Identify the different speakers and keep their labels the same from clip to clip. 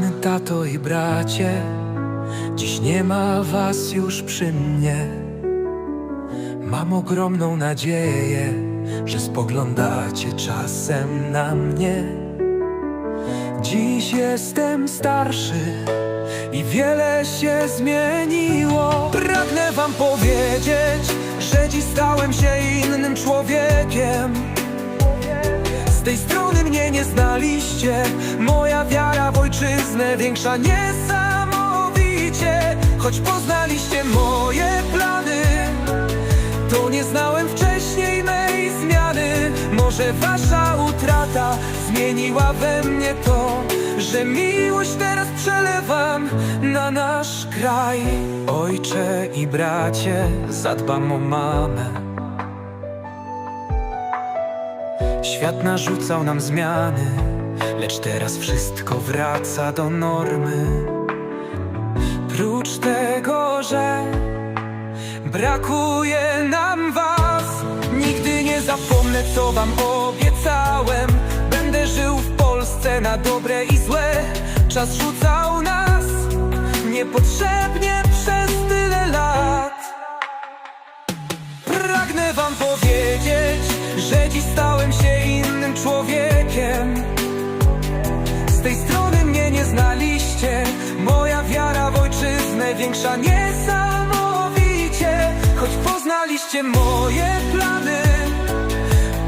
Speaker 1: Kochany tato i bracie, dziś nie ma was już przy mnie. Mam ogromną nadzieję, że spoglądacie czasem na mnie. Dziś jestem starszy i wiele się zmieniło. Pragnę wam powiedzieć, że dziś stałem się innym człowiekiem. Z tej strony mnie nie znaliście Moja wiara w ojczyznę większa niesamowicie Choć poznaliście moje plany. To nie znałem wcześniej mej zmiany. Może wasza utrata zmieniła we mnie to Że miłość teraz przelewam na nasz kraj. Ojcze i bracie, zadbam o mamę. Świat narzucał nam zmiany, lecz teraz wszystko wraca do normy. Prócz tego, że brakuje nam was, nigdy nie zapomnę, co wam obiecałem. Będę żył w Polsce na dobre i złe. Czas rzucał nas niepotrzebnie przez tyle lat. Pragnę wam powiedzieć, że dziś stałem się innym Z tej strony mnie nie znaliście, moja wiara w ojczyznę większa niesamowicie. Choć poznaliście moje plany,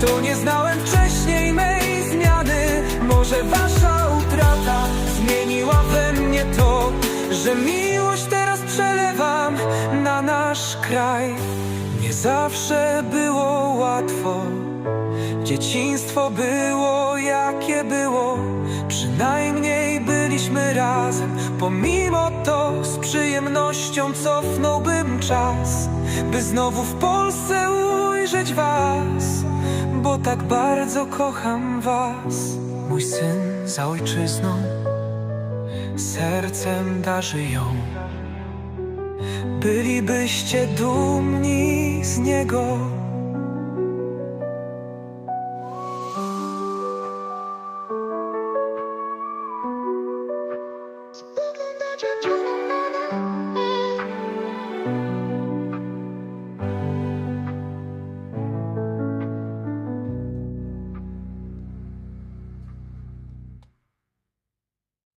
Speaker 1: to nie znałem wcześniej mej zmiany. Może wasza utrata zmieniła we mnie to, że miłość teraz przelewam na nasz kraj. Nie zawsze było łatwo, dzieciństwo było jakie było. Przynajmniej byliśmy razem, pomimo to z przyjemnością cofnąłbym czas, by znowu w Polsce ujrzeć was, bo tak bardzo kocham was. Mój syn za ojczyzną, sercem darzy ją. Bylibyście dumni z niego.
Speaker 2: Spoglądacie w dziób